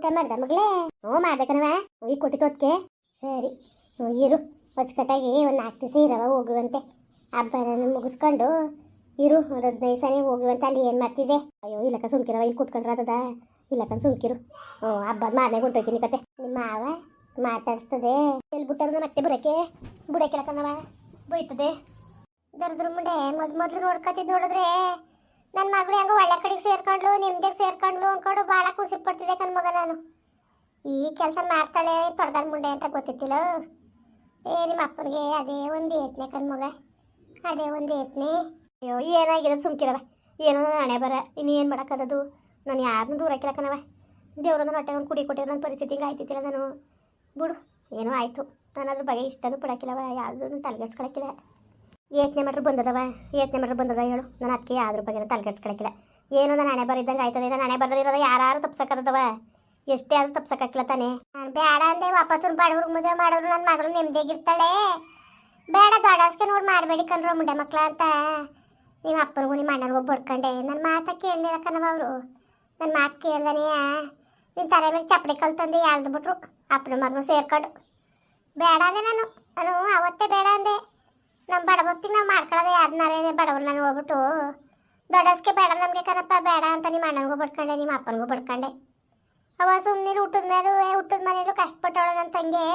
ಊಟ ಮಾಡ್ದ ಮಗಳೇ? ಹ್ಞೂ ಮಾಡ್ದೆ ಹೋಗಿ ಕೊಟ್ಟಿತ್ತು ಸರಿ ಇರು. ಅಚ್ಚುಕಟ್ಟಾಗಿ ಒಂದು ನಾಲ್ಕು ದಿವಸ ಇರವ ಹೋಗುವಂತೆ. ಹಬ್ಬನ ಮುಗಿಸ್ಕೊಂಡು ಇರು, ಒಂದು ಹದಿನೈದು ಸಲ ಹೋಗುವಂತೆ. ಅಲ್ಲಿ ಏನು ಮಾಡ್ತಿದ್ದೆ? ಅಯ್ಯೋ, ಇಲ್ಲಕ್ಕ ಸುಮ್ಕಿರವ ಇಲ್ಲಿ ಕೂತ್ಕೊಂಡ್ರೆ ಅದದ ಇಲ್ಲಕ್ಕ, ಸುಮ್ಕಿರು. ಹ್ಞೂ ಹಬ್ಬದ ಮಾರನೇ ಹೊಂಟೋಯ್ತೀನಿ ಕತೆ. ನಿಮ್ಮ ಮಾವ ಮಾತಾಡಿಸ್ತದೆ. ಎಲ್ಲಿ ಬಿಟ್ಟವ್ರು ಮತ್ತೆ ಬರೋಕ್ಕೆ ಬುಡಕ್ಕಿಲ್ಲ ಕಣವ ಬೈತದೆ. ದರ್ದ್ರ ಮುಂಡೆ ಮೊದ್ ಮೊದ್ಲು ನೋಡ್ಕೊತಿದ್ದು ನೋಡಿದ್ರೆ ನನ್ನ ಮಗಳು ಹೆಂಗೋ ಒಳ್ಳೆ ಕಡೆಗೆ ಸೇರ್ಕೊಂಡ್ಲು ನಿಮ್ದೇ ಸೇರ್ಕೊಂಡ್ಲು ಅಂದ್ಕೊಂಡು ಭಾಳ ಖುಷಿ ಪಡ್ತಿದ್ದೆ ನನ್ನ ಮಗ ನಾನು. ಈ ಕೆಲಸ ಮಾಡ್ತಾಳೆ ತೊಡ್ಗಲ್ ಮುಂಡೆ ಅಂತ ಗೊತ್ತಿತ್ತಿಲ್ಲ. ಏ ನಿಮ್ಮ ಅಪ್ಪನಿಗೆ ಅದೇ ಒಂದು ಏತ್ನೆ ಕಣ್ ಮಗ, ಅದೇ ಒಂದು ಏತ್ನೆ. ಅಯ್ಯೋ, ಏನಾಗಿದೆ ಸುಮ್ಕಿರವ ಏನೋ ಹಣೆ ಬರ, ಇನ್ನು ಏನು ಮಾಡೋಕ್ಕದದು ನಾನು ಯಾರನ್ನೂ ದೂರ ಹಾಕಿಲ್ಲ ಕಣವ ದೇವ್ರನ್ನ ಹೊಟ್ಟೆ ಒಂದು ಕುಡಿ ಕೊಟ್ಟಿರೋ ನನ್ನ ಪರಿಸ್ಥಿತಿ ಹಿಂಗೆ ಆಯ್ತಿತ್ತಿಲ್ಲ ನಾನು. ಬಿಡು, ಏನೋ ಆಯಿತು. ನಾನು ಅದ್ರ ಬಗ್ಗೆ ಇಷ್ಟನೂ ಪಡೋಕ್ಕಿಲ್ಲವ ಯಾವುದೂ ತಲೆಗೆಡ್ಸ್ಕೊಳಕ್ಕಿಲ್ಲ. ಏತನೆ ಮಾಡ್ರು ಬಂದದವ, ಏತನೆ ಮಾಡ್ರು ಬಂದದ ಹೇಳು. ನಾನು ಅದಕ್ಕೆ ಯಾವ್ದ್ರ ಬಗ್ಗೆ ತಲೆಗೆಡ್ಸ್ಕೊಳಕ್ಕಿಲ್ಲ ಏನೋ ನನ್ನ ಹಣೆ ಬರಿದ್ದಂಗೆ ಆಯ್ತದೆ ನಾನು ಹಣೆ ಬರದಿರೋದ ಯಾರು ತಪ್ಸಕ್ಕದವ ಎಷ್ಟೇ ಆದ್ರೂ ತಪ್ಸಕ್ಕಾಕಿಲ್ಲ ತಾನೆ. ನಾನು ಬೇಡ ಅಂದೆ, ವಾಪಸ್ ಬಡವ್ರಿಗೆ ಮದುವೆ ಮಾಡೋರು ನನ್ನ ಮಗಳು ನೆಮ್ಮದಿಯಾಗಿರ್ತಾಳೆ ಬೇಡ ದೊಡ್ಡಸ್ಕೆ ನೋಡಿ ಮಾಡಬೇಡಿ ಕಣ್ರೋ ಮುಂಡೆ ಮಕ್ಳ ಅಂತ. ನಿಮ್ಮ ಅಪ್ಪನಿಗೂ ನಿಮ್ಮ ಅಣ್ಣನಿಗೂ ಬಡ್ಕೊಂಡೆ. ನನ್ನ ಮಾತ ಕೇಳಲಿಲ್ಲ ಕಣವ ಅವರು. ನನ್ನ ಮಾತು ಕೇಳ್ದಾನೆ. ನಿನ್ನ ತಲೆ ಮೇಲೆ ಚಪ್ಪಡಿ ಕಲ್ತಂದು ಎಳ್ದು ಬಿಟ್ರು, ಅಪ್ಪನ ಮಗನು ಸೇರ್ಕೊಂಡು. ಬೇಡ ಅಂದೆ ನಾನು. ನಾನು ಅವತ್ತೇ ಬೇಡ ಅಂದೆ. ನಮ್ಮ ಬಡಬಗ್ತಿಗೆ ನಾವು ಮಾಡ್ಕೊಳ್ಳೋದು ಯಾರನ್ನಾರೇ ಬಡವ್ರು ನಾನು ಹೋಗ್ಬಿಟ್ಟು ದೊಡ್ಡಸ್ಗೆ ಬೇಡ, ನಮಗೆ ಕರಪ್ಪ ಬೇಡ ಅಂತ ನಿಮ್ಮ ಅಣ್ಣನಿಗೂ ಬಡ್ಕೊಂಡೆ ನಿಮ್ಮ ಅಪ್ಪನಿಗೂ ಬಡ್ಕೊಂಡೆ. ಅವ ಸುಮ್ಮನೆ ಹುಟ್ಟಿದ ಮೇಲೂ ಹುಟ್ಟಿದ ಮನೇಲೂ ಕಷ್ಟಪಟ್ಟವಳು ನನ್ನ ತಂಗಿ.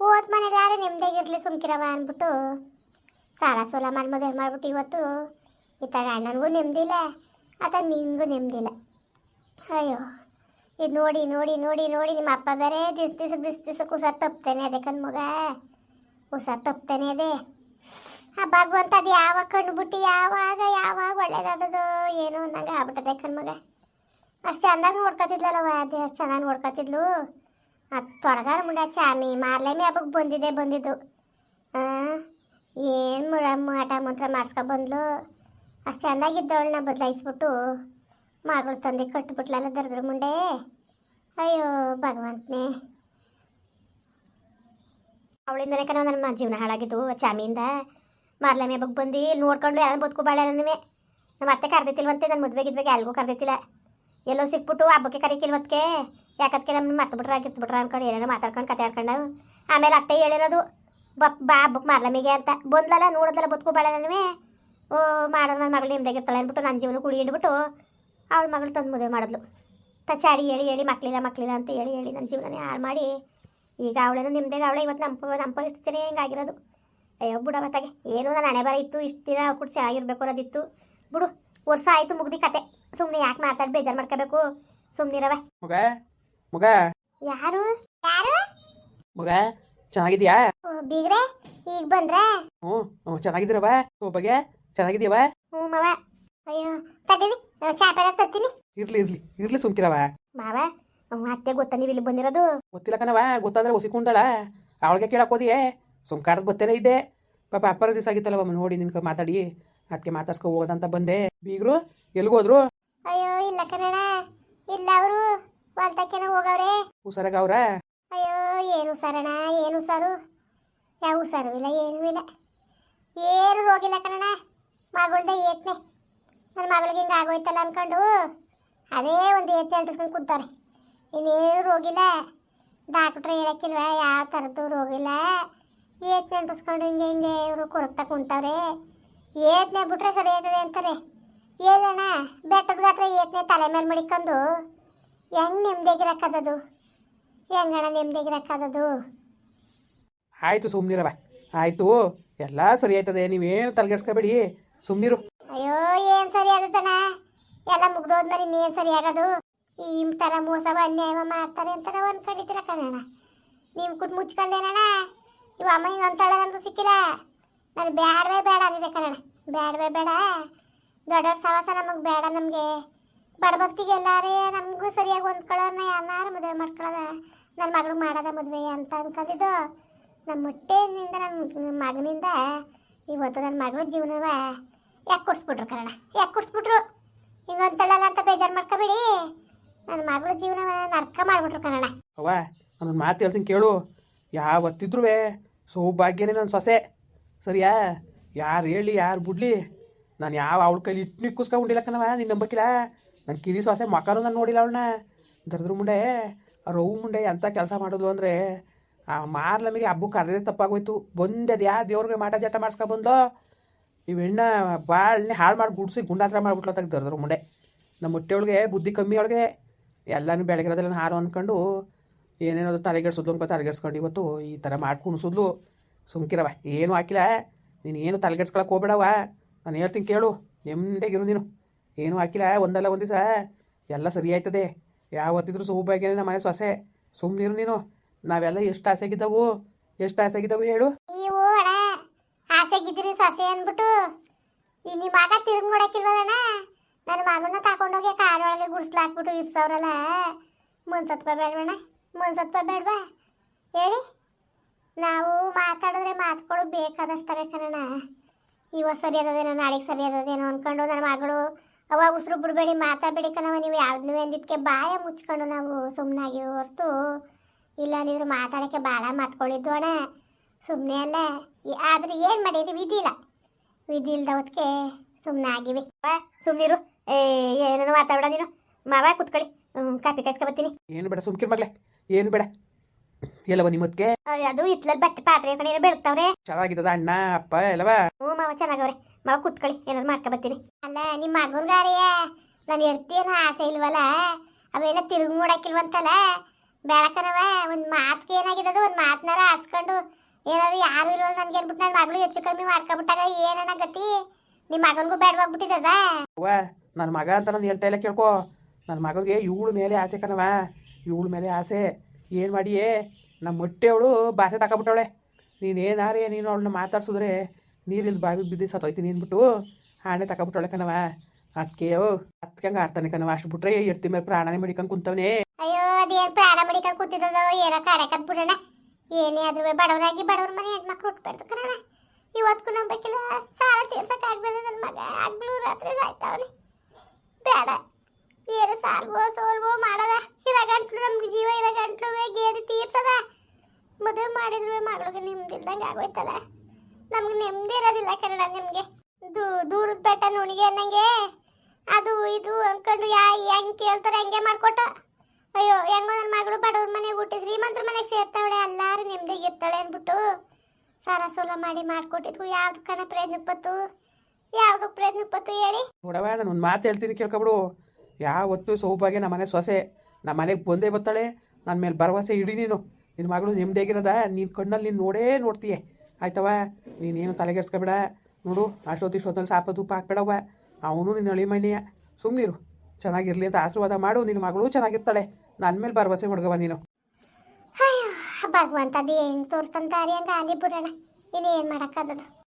ಓದ್ ಮನೇಲಿ ಯಾರೇ ನೆಮ್ಮದಿಯಾಗಿರ್ಲಿ ಸುಮ್ಕಿರವ ಅಂದ್ಬಿಟ್ಟು, ಸಾಲ ಸೋಲ ಮಾಡಿ ಮದುವೆ ಮಾಡ್ಬಿಟ್ಟು ಇವತ್ತು ಇತ್ತಾಗ ಅಣ್ಣನಿಗೂ ನೆಮ್ಮದಿಲ್ಲ ಆತ ನಿನಗೂ ನೆಮ್ಮದಿಲ್ಲ ಅಯ್ಯೋ, ಇದು ನೋಡಿ ನೋಡಿ ನೋಡಿ ನೋಡಿ, ನಿಮ್ಮ ಅಪ್ಪ ಬೇರೆ ದಿಸ್ ದಿವ್ಸ ದಿಸ್ ದಿವ್ಸಕ್ಕೆ ಸರ್ ತಪ್ತೇನೆ ಅದಕ್ಕನ್ ಮಗ. ಹುಷಾರು ತಪ್ತಾನೆ ಅದೇ. ಆ ಭಗವಂತ ಅದು ಯಾವಾಗ ಕಂಡುಬಿಟ್ಟು ಯಾವಾಗ ಯಾವಾಗ ಒಳ್ಳೇದಾದದು ಏನೋ ಅನ್ನಂಗೆ ಆಗ್ಬಿಟ್ಟದೆ ಕಣ್ಮಗ. ಅಷ್ಟು ಚೆನ್ನಾಗಿ ನೋಡ್ಕೊತಿದ್ಲಲ್ಲವ, ಅದೇ ಅಷ್ಟು ಚೆನ್ನಾಗಿ ನೋಡ್ಕೊತಿದ್ಲು. ಅದು ತೊಡಗಾರ ಮುಂಡ ಚಾಮಿ ಮಾರ್ಲೇಮಿ ಹಬ್ಬಕ್ಕೆ ಬಂದಿದೆ ಬಂದಿದ್ದು. ಏನು ಮುಡ ಮಾಟ ಮಂತ್ರ ಮಾಡಿಸ್ಕೊ ಬಂದ್ಲು. ಅಷ್ಟು ಚೆಂದಾಗಿದ್ದವಳನ್ನ ಬದಲಾಯಿಸ್ಬಿಟ್ಟು ಮಗಳು ತಂದೆ ಕಟ್ಬಿಟ್ಲಲ್ಲ ದರ್ದ್ರ ಮುಂಡೆ. ಅಯ್ಯೋ ಭಗವಂತನೇ. ಅವಳಿಂದನೇ ನನ್ನ ಜೀವನ ಹಾಳಾಗಿದ್ದು, ಚಾಮಿಯಿಂದ. ಮಾರ್ಲಮೆ ಬಗ್ಗೆ ಬಂದು ಇಲ್ಲಿ ನೋಡ್ಕೊಂಡು ಯಾರು ಬದುಕು ಬಾಳ ನನವೆ ನಮ್ಮ ಅತ್ತೆ ಕರ್ದಿತ್ತಿಲ್ವಂತೆ, ನನ್ನ ಮದುವೆ ಗಿದ್ವೆಗೆ ಯಾರಿಗೂ ಕರ್ದಿತ್ತಿಲ್ಲ. ಎಲ್ಲೋ ಸಿಕ್ಬಿಟ್ಟು ಹಬ್ಬಕ್ಕೆ ಕರೀಕಿಲ್ವತ್ಕೆ? ಯಾಕದಕ್ಕೆ ನಮ್ಮ ಮರ್ತು ಬಿಟ್ರೆ ಆಗಿರ್ತು ಬಿಟ್ರೆ ಅನ್ಕೊಂಡು ಏನೇನೋ ಮಾತಾಡ್ಕೊಂಡು ಕತೆ ಆಡ್ಕೊಂಡು ಆಮೇಲೆ ಅತ್ತೆ ಹೇಳಿರೋದು ಬಪ್ ಬಾ ಹಬ್ಬಕ್ಕೆ ಮಾರ್ಲಮಿಗೆ ಅಂತ. ಬಂದ್ಲಲ್ಲ ನೋಡೋದಲ್ಲ ಬದುಕು ಬಾಳ ನನವೆ ಓ ಮಾಡೋದು ನನ್ನ ಮಗಳು ನಿಮ್ದಾಗಿರ್ತಾಳೆ ಅಂದ್ಬಿಟ್ಟು ನನ್ನ ಜೀವನ ಕುಡಿ ಹಿಡ್ಬಿಟ್ಟು ಅವಳ ಮಗಳು ತಂದು ಮದುವೆ ಮಾಡಿದ್ಲು. ತಚಾಡಿ ಹೇಳಿ ಹೇಳಿ ಮಕ್ಕಳಿಲ್ಲ ಮಕ್ಕಳಿಲ್ಲ ಅಂತ ಹೇಳಿ ಹೇಳಿ ನನ್ನ ಜೀವನನೇ ಹಾಳು ಮಾಡಿ ಈಗ ಅವಳೇನೋ ನಿಮ್ಮದೇ ಅವಳೆ ಇವತ್ತು ನಮ್ಮ ನಮ್ಮ ಪರಿಸ್ಥಿತಿನೇ ಹಿಂಗಾಗಿರೋದು. ಅಯ್ಯೋ ಬಿಡ ಮತ್ತಾಗೆ ಏನು ನನ್ನ ಹಣೆ ಬರ ಇತ್ತು ಇಷ್ಟು ದಿನ ಕೂಡ ಚೆನ್ನಾಗಿರ್ಬೇಕು ಅನ್ನೋದಿತ್ತು. ಬಿಡು ವರ್ಷ ಆಯಿತು ಮುಗ್ದಿ ಕತೆ. ಸುಮ್ಮನೆ ಯಾಕೆ ಮಾತಾಡಿ ಬೇಜಾರು ಮಾಡ್ಕೋಬೇಕು? ಸುಮ್ಮನಿರವೆ ಮಗ ಮಗ. ಯಾರು? ಯಾರು? ಮಗ ಚೆನ್ನಾಗಿದ್ಯಾ? ಓ, ಬೀಗ್ರೆ ಈಗ ಬಂದ್ರೆ? ಹ್ಞೂ ಹ್ಞೂ ಚೆನ್ನಾಗಿದ್ದೀರವ ಬಗ್ಗೆ ಚೆನ್ನಾಗಿದ್ಯವ ಹ್ಞೂ ಮಾವ. ಅಯ್ಯೋ ತಡೀರಿ ಚಾಪೆಲ್ಲ ತತ್ತೀನಿ ಇರ್ಲಿ ಇರ್ಲಿ ಇರ್ಲಿ ಸುಮ್ಕಿರವ ಮಾವ ಅತ್ತೆ ಗೊತ್ತಾ ನೀವು ಇಲ್ಲಿ ಬಂದಿರೋದು? ಗೊತ್ತಿಲ್ಲ ಕಣವ ಗೊತ್ತಾದ್ರೆ ಹೊಸಿಕೊಂಡಳ ಅವಳಿಗೆ ಕೇಳಕ್ ಹೋದಿಯೇ ಸುಮ್ಕಾರದ ಗೊತ್ತೇನೆ ಇದ್ದೆ. ಪಾಪ ಅಪ್ಪರ ದಿವಸ ಆಗಿತ್ತಲ್ಲವ ನೋಡಿ ನಿನ್ಕ ಮಾತಾಡಿ ಅದಕ್ಕೆ ಮಾತಾಡ್ಸ್ಕೊ ಹೋಗೋದಂತ ಬಂದೆ. ಬೀಗ್ರು ಎಲ್ಗೋದ್ರು ಅಯ್ಯೋ ಇಲ್ಲ ಕಣಣ್ಣ. ಇಲ್ಲ ಅವರು ಹೊಲ್ದಕ್ಕೆನ ಹೋಗವ್ರೆ. ಹುಷಾರಾಗ ಅವ್ರ? ಅಯ್ಯೋ ಏನು ಸರಣ ಏನು ಸಾರು ಯಾವ ಹುಷಾರು ಇಲ್ಲ ಏನೂ ಇಲ್ಲ. ಏನು ಹೋಗಿಲ್ಲ ಕಣಣ್ಣ. ಮಗಳ್ದೆ ಏತ್ನೆ. ನನ್ನ ಮಗಳಿಗೆ ಹಿಂಗೆ ಆಗೋಯ್ತಲ್ಲ ಅನ್ಕೊಂಡು. ಅದೇ ಒಂದು ಏತ್ನೆ ಅಂಟಿಸ್ಕೊಂಡು ಕೂತಾರೆ ಇನ್ನೇನು ರೋಗಿಲ್ಲ. ಡಾಕ್ಟ್ರ್ ಹೇಳಕ್ಕಿಲ್ವ? ಯಾವ ಥರದ್ದು ರೋಗಿಲ್ಲ. ಏತ್ ಏತ್ನೆ ಅಂಟಿಸ್ಕೊಂಡು ಹಿಂಗೆ ಹಿಂಗೆ ಇವರು ಕೊರಗ್ತಾ ಕುಂತವ್ರೆ. ಏತ್ನೆ ಬಿಟ್ರೆ ಸರಿ ಆಯ್ತದೆ ಅಂತಾರೆ. ಏನಣ್ಣ ಬೆಟ್ಟದ ಗಾತ್ರ ಏತ್ನೆ ತಲೆ ಮೇಲೆ ಮಡಿಕೊಂಡು? ಹೆಂಗೆ ನೆಮ್ಮದಿಯಾಗಿರಕ್ಕದದು ಹೆಂಗಣ ನೆಮ್ಮದಿಯಾಗಿರಕ್ಕದದು ಆಯ್ತು ಸುಮ್ನಿರವ ಆಯ್ತು ಎಲ್ಲ ಸರಿ ಆಯ್ತದೆ ನೀವೇನು ತಲೆಗೆಡ್ಸ್ಕೊಬೇಡಿ ಸುಮ್ನಿರು. ಅಯ್ಯೋ ಏನ್ ಸರಿ ಆಗುತ್ತಣ್ಣ ಎಲ್ಲ ಮುಗ್ದೋದ್ಮೇಲೆ ಇನ್ನೇನು ಸರಿ ಆಗೋದು? ಈ ತರ ಮೋಸ ಅನ್ಯಾಯ ಮಾಡ್ತಾರೆ ಅಂತ ನಾವು ಅನ್ಕೊಂಡಿದ್ದೀರ ಕಣಣ್ಣ. ನೀವು ಕುಟ್ ಮುಚ್ಕೊಂಡೇನಣ್ಣ? ಇವ ಅಮ್ಮ ಹಿಂಗೆ ಅಂತಾಳೆ ಅಂತ ಸಿಕ್ಕಿಲ್ಲ. ನಾನು ಬೇಡವೇ ಬೇಡ ಅಂದಿದೆ ಕಣಣ್ಣ. ಬೇಡವೇ ಬೇಡ. ದೊಡ್ಡವ್ರ ಸವಾಸ ನಮಗೆ ಬೇಡ ನಮಗೆ. ಬಡಭಕ್ತಿಗೆ ಎಲ್ಲಾರೇ ನಮಗೂ ಸರಿಯಾಗಿ ಹೊಂದ್ಕೊಳ್ಳೋನ ಯಾರು ಮದುವೆ ಮಾಡ್ಕೊಳ್ಳೋದ? ನನ್ನ ಮಗಳು ಮಾಡೋದ ಮದುವೆ ಅಂತ ಅನ್ಕೊಂಡಿದ್ದು ನಮ್ಮ ಹೊಟ್ಟೆನಿಂದ ನನ್ನ ಮಗನಿಂದ ಇವತ್ತು ನನ್ನ ಮಗಳ ಜೀವನವ ಯಾಕೆ ಕೊಡ್ಸ್ಬಿಟ್ರು ಕನ್ನಡ ಯಾಕೆ ಕೊಡ್ಸ್ಬಿಟ್ರು? ಹಿಂಗಂತಳಲ್ಲ ಅಂತ ಬೇಜಾರು ಮಾಡ್ಕೋಬೇಡಿ. ನನ್ನ ಮಗಳ ಜೀವನ ನರ್ಕ ಮಾಡ್ಬಿಟ್ರು ಕನ್ನಡ. ಅವ್ವ ನನ್ನ ಮಾತು ಹೇಳ್ತೀನಿ ಕೇಳು. ಯಾವತ್ತಿದ್ರೂ ಸೌಭಾಗ್ಯನೇ ನನ್ನ ಸೊಸೆ. ಸರಿಯಾ? ಯಾರು ಹೇಳಿ, ಯಾರು ಬಿಡ್ಲಿ? ನಾನು ಯಾವ ಅವಳ ಕೈಲಿ ಇಟ್ಟು ನಿಕ್ಕಿಸ್ಕೊಂಡಿಲ್ಲ ಕಣವ ನೀನು ನಂಬಕ್ಕಿಲ್ಲ ನನ್ನ ಕಿರಿ ಸೊಸೆ ಮಕ್ಕಳು ನಾನು ನೋಡಿಲ್ಲ ಅವಳನ್ನ ದರ್ದ್ರ ಮುಂಡೆ ರವು ಮುಂಡೆ ಎಂಥ ಕೆಲಸ ಮಾಡೋದು ಅಂದರೆ ಆ ಮಾರ್ ನಮಗೆ ಹಬ್ಬಕ್ಕೆ ಕರೆದೇ ತಪ್ಪಾಗೋಯ್ತು. ಬಂದದ ಯಾ ದೇವ್ರಿಗೆ ಮಾಟ ಜಟ ಮಾಡಿಸ್ಕೊಬಂದೋ ಇವೆಣ್ಣ ಬಾಳ್ನೆ ಹಾಳು ಮಾಡಿ ಗುಡ್ಸಿ ಗುಂಡಾತ್ರ ಮಾಡಿಬಿಟ್ಲತ್ತಾಗ ದರ್ದ್ರ ಮುಂಡೆ. ನಮ್ಮ ಹೊಟ್ಟೆ ಒಳಗೆ ಬುದ್ಧಿ ಕಮ್ಮಿ ಒಳಗೆ. ಎಲ್ಲನೂ ಬೆಳಗಿರೋದೆಲ್ಲ ಹಾರು ಅಂದ್ಕೊಂಡು ಏನೇನೋ ತಲೆಗೆಡ್ಸೋದು ಅನ್ಕೊ, ತಲೆಗೆಡ್ಸ್ಕೊಂಡು ಇವತ್ತು ಈ ಥರ ಮಾಡಿ ಸುಮ್ಕಿರವ ಏನು ಹಾಕಿಲ್ಲ. ನೀನು ಏನು ತಲೆಗೆಡ್ಸ್ಕೊಳಕ್ಕೆ ಹೋಗ್ಬೇಡವ ನಾನು ಹೇಳ್ತೀನಿ ಕೇಳು ನೆಮ್ಮದಿಗಿರು ನೀನು. ಏನೂ ಹಾಕಿಲ್ಲ, ಒಂದಲ್ಲ ಒಂದು ದಿವಸ. ಎಲ್ಲ ಸರಿ ಆಯ್ತದೆ. ಯಾವತ್ತಿದ್ರು ಸೂಬಾಗೇನೆ ನಮ್ಮ ಮನೆ ಸೊಸೆ. ಸುಮ್ಮನಿರು ನೀನು. ನಾವೆಲ್ಲ ಎಷ್ಟು ಆಸೆಗಿದ್ದವು? ಎಷ್ಟು ಆಸೆಗಿದ್ದವು ಹೇಳು? ಅಣ್ಣ, ಆಸೆಗಿದ್ರಿ ಸೊಸೆ ಅಂದ್ಬಿಟ್ಟು. ನಿಮ್ಮ ಮಗ ತಿರುಗಿ ನೋಡಕ್ಕಿಲ್ವಲ್ಲಣ್ಣ ನನ್ನ ಮಗನ ತಗೊಂಡೋಗಿ ಕಾಡೊಳಗೆ ಗುಡಿಸ್ಲಾಕ್ಬಿಟ್ಟು ಇರ್ಸವ್ರಲ್ಲ. ಮುನ್ಸತ್ವ ಬೇಡವಣ್ಣ ಮುನ್ಸತ್ವ ಬೇಡವಾ? ಹೇಳಿ? ನಾವು ಮಾತಾಡಿದ್ರೆ ಮಾತುಗಳು ಬೇಕಾದಷ್ಟ ಬೇಕಣ್ಣ ಇವತ್ತು ಸರಿ ಇರೋದೇನೋ ನಾಳೆಗೆ ಸರಿ ಇರೋದೇನೋ ಅಂದ್ಕೊಂಡು ನನ್ನ ಮಗಳು ಅವ ಉಸಿರು ಬಿಡಬೇಡಿ, ಮಾತಾಡಬೇಡಿ ಕಣವ ನೀವು ಯಾವ್ದು ಅಂದಿದ್ದಕ್ಕೆ ಬಾಯ ಮುಚ್ಕೊಂಡು ನಾವು ಸುಮ್ಮನಾಗಿ ಹೊರ್ತು. ಇಲ್ಲ ಅಂದಿದ್ರೆ ಮಾತಾಡೋಕ್ಕೆ ಭಾಳ ಮಾತ್ಕೊಳ್ಳಿದ್ದು ಅಣ್ಣ ಸುಮ್ಮನೆ ಅಲ್ಲ ಆದರೆ ಏನು ಮಾಡಿದ್ರಿ? ವಿಧಿ ಇಲ್ಲ. ವಿಧಿ ಇಲ್ದವತ್ಗೆ ಸುಮ್ಮನೆ ಆಗಿವೆ ಸುಮ್ಮನಿರು ಏ ಏನೇನೋ ಮಾತಾಡ ನೀನು? ಮಾವ ಕುತ್ಕೊಳ್ಳಿ. ಕಾಫಿ ಕಾಪಿ ಕಾಯ್ಸ್ಕೊ ಬರ್ತೀನಿ. ಏನು ಬೇಡ ಸುಮ್ಕಿರ್ ಮಗ್ಲೆ ಏನು ಬೇಡ. ಎಲ್ಲವ ನಿಮ್ಮದ್ಕೆ ಅದು ಇತ್ಲಲ್ಲಿ ಬಟ್ಟೆ ಪಾತ್ರೆ ಕಡೆ ಬೆಳ್ತಾವ್ರೆ. ಚೆನ್ನಾಗಿದ್ದದ ಅಣ್ಣ ಅಪ್ಪ ಎಲ್ಲವ? ಹ್ಞೂ ಮಾವ ಚೆನ್ನಾಗವ್ರೆ. ಮಾವ ಕುತ್ಕೊಳ್ಳಿ ಏನಾದ್ರು ಮಾಡ್ಕೊಬತ್ತೀನಿ ಅಲ್ಲ ನಿಮ್ಮ ಮಗನ್ಗಾರಿಯ ನಾನು ಹೇಳ್ತೀನ ಆಸೆ ಇಲ್ವಲ್ಲ ಅವೆಲ್ಲ ತಿರುಗಿ ನೋಡಕ್ಕಿಲ್ವಂತಲ್ಲ ಬೇಡಕನವ ಒಂದು ಮಾತಿಗೆ ಏನಾಗಿದ್ದದು? ಒಂದು ಮಾತನಾರ ಆಡ್ಸ್ಕೊಂಡು ಏನಾದ್ರು ಯಾರು ಇರೋಲ್ಲ ನನಗೆ ಅಂದ್ಬಿಟ್ಟು ನನ್ನ ಮಗಳು ಹೆಚ್ಚು ಕಮ್ಮಿ ಮಾಡ್ಕೊಬಿಟ್ಟಾಗ ಏನಣ್ಣ ಗತಿ? ನಿಮ್ಮ ಮಗನಿಗೂ ಬೇಡವಾಗ್ಬಿಟ್ಟಿದ್ದದ ನನ್ನ ಮಗ ಅಂತ ನಾನು ಹೇಳ್ತಾ ಇಲ್ಲ ಕೇಳ್ಕೊ. ನನ್ನ ಮಗನಿಗೆ ಇವಳ ಮೇಲೆ ಆಸೆ ಕಣವ ಇವಳ ಮೇಲೆ ಆಸೆ. ಏನು ಮಾಡಿಯೇ? ನಮ್ಮ ಮೊಟ್ಟೆ ಅವಳು ಬಾಸೆ ತಗೊಬಿಟ್ಟವಳೆ ನೀನೇನಾರೇ ನೀನು ಅವಳನ್ನ ಮಾತಾಡ್ಸಿದ್ರೆ ನೀರಿಲ್ದ ಬಾವಿ ಬಿದ್ದು ಸತ್ತೋಯ್ತೀನಿ ಅಂದ್ಬಿಟ್ಟು ಹಾಣೆ ತಗೊಬಿಟ್ಟವಳೆ ಕಣವ ಅದಕ್ಕೆ ಹತ್ಕಂಗೆ ಆಡ್ತಾನೆ ಕಣವ ಅಷ್ಟು ಬಿಟ್ರೆ ಎಡ್ತಿ ಮೇಲೆ ಪ್ರಾಣನೇ ಮಡಿಕೊಂಡು ಕುಂತವನೇ. ಅಯ್ಯೋ, ಅದೇನು ಪ್ರಾಣ ಮಡಿಕೊಂಡು ಕೂತಿದ್ದೋ ಏನೋ ಕಾಡಕತ್ ಬಿಡೋಣ. ಏನೇ ಆದ್ರೂ ಬಡವರಾಗಿ ಬಡವ್ರ ಮನೆ ಹೆಣ್ಮಕ್ಳು ಹುಟ್ಟಬಾರ್ದು ಕಣ ಇವತ್ತು ನಂಬಕ್ಕಿಲ್ಲ. ಸಾಲ ತೀರ್ಸಕ್ ಆಗ್ಬೇಡ ನನ್ನ ಮಗ. ಆಗ್ಲೂ ರಾತ್ರಿ ಸಾಯ್ತಾವನೆ. ಬೇಡ. ಬೇರೆ ಸಾಲ್ವೋ ಸೋಲ್ವೋ ಮಾಡದ ಇರೋ ಗಂಟ್ಲು ನಮ್ಗೆ ಜೀವ ಇರೋ ಗಂಟ್ಲು ಗೇರಿ ತೀರ್ಸದ. ಮದುವೆ ಮಾಡಿದ್ರು ಮಗಳಿಗೆ ನಿಮ್ದಿಲ್ದಂಗೆ ಆಗೋಯ್ತಲ್ಲ. ನಮ್ಗೆ ನೆಮ್ಮದಿ ಇರೋದಿಲ್ಲ ಕನ್ನಡ ನಿಮಗೆ. ದೂ, ದೂರದ ಬೆಟ್ಟ ನುಣಿಗೆ ಅನ್ನಂಗೆ. ಅದು, ಇದು ಅಂದ್ಕೊಂಡು ಯಾ, ಹೆಂಗೆ ಕೇಳ್ತಾರೆ ಹಂಗೆ ಮಾಡ್ಕೊಟ್ಟ. ಅಯ್ಯೋ, ಹೆಂಗೋ ನನ್ನ ಮಗಳು ಬಡವ್ರ ಮನೆಗೆ ಹುಟ್ಟಿ ಶ್ರೀಮಂತರ ಮನೆಗೆ ಸೇರ್ತಾವಳೆ ಎಲ್ಲರೂ ನೆಮ್ಮದಿಗೆ ಇರ್ತಾಳೆ ಅಂದ್ಬಿಟ್ಟು ಸಾಲ ಸೋಲ ಮಾಡಿ ಮಾಡಿಕೊಟ್ಟಿದ್ವು. ಯಾವ್ದು ಕಣ ಪ್ರಯತ್ನ ಪತ್ತು? ಯಾವ್ದು ಪ್ರಯತ್ನ ಪತ್ತು ಹೇಳಿ? ನೋಡವ ನಾನು ಒಂದು ಮಾತು ಹೇಳ್ತೀನಿ ಕೇಳ್ಕೊಬಿಡು. ಯಾವತ್ತು ಸೌಭಾಗ್ಯ ನಮ್ಮ ಮನೆ ಸೊಸೆ ನಮ್ಮ ಮನೆಗೆ ಬಂದೇ ಬರ್ತಾಳೆ. ನನ್ನ ಮೇಲೆ ಭರವಸೆ ಇಡಿ ನೀನು. ನಿನ್ನ ಮಗಳು ನೆಮ್ಮದಿಯಾಗಿರೋದ ನೀನು ಕಣ್ಣಲ್ಲಿ ನೀನು ನೋಡೇ ನೋಡ್ತೀಯ. ಆಯ್ತವ ನೀನೇನು ತಲೆಗೆಡ್ಸ್ಕೊಬೇಡ. ನೋಡು ಅಷ್ಟೊತ್ತು ಇಷ್ಟೊತ್ತಲ್ಲಿ ಸಾಪ ತುಪ್ಪ ಹಾಕ್ಬೇಡವ ಅವನು ನಿನ್ನ ಹಳಿ ಮನೆಯ ಸುಮ್ಮನಿರು ಚೆನ್ನಾಗಿರಲಿ ಅಂತ ಆಶೀರ್ವಾದ ಮಾಡು. ನಿನ್ನ ಮಗಳು ಚೆನ್ನಾಗಿರ್ತಾಳೆ. ನನ್ನ ಮೇಲೆ ಭರವಸೆ ಮಾಡ್ಗವ ನೀನು. ಭಗವಂತ ಅದೇನು ತೋರಿಸ್ತಂತ ಹಂಗೆ ಅಲ್ಲಿ ಬಿಡೋಣ. ಇನ್ನೇನು ಮಾಡೋಕ್ಕಾಗದು?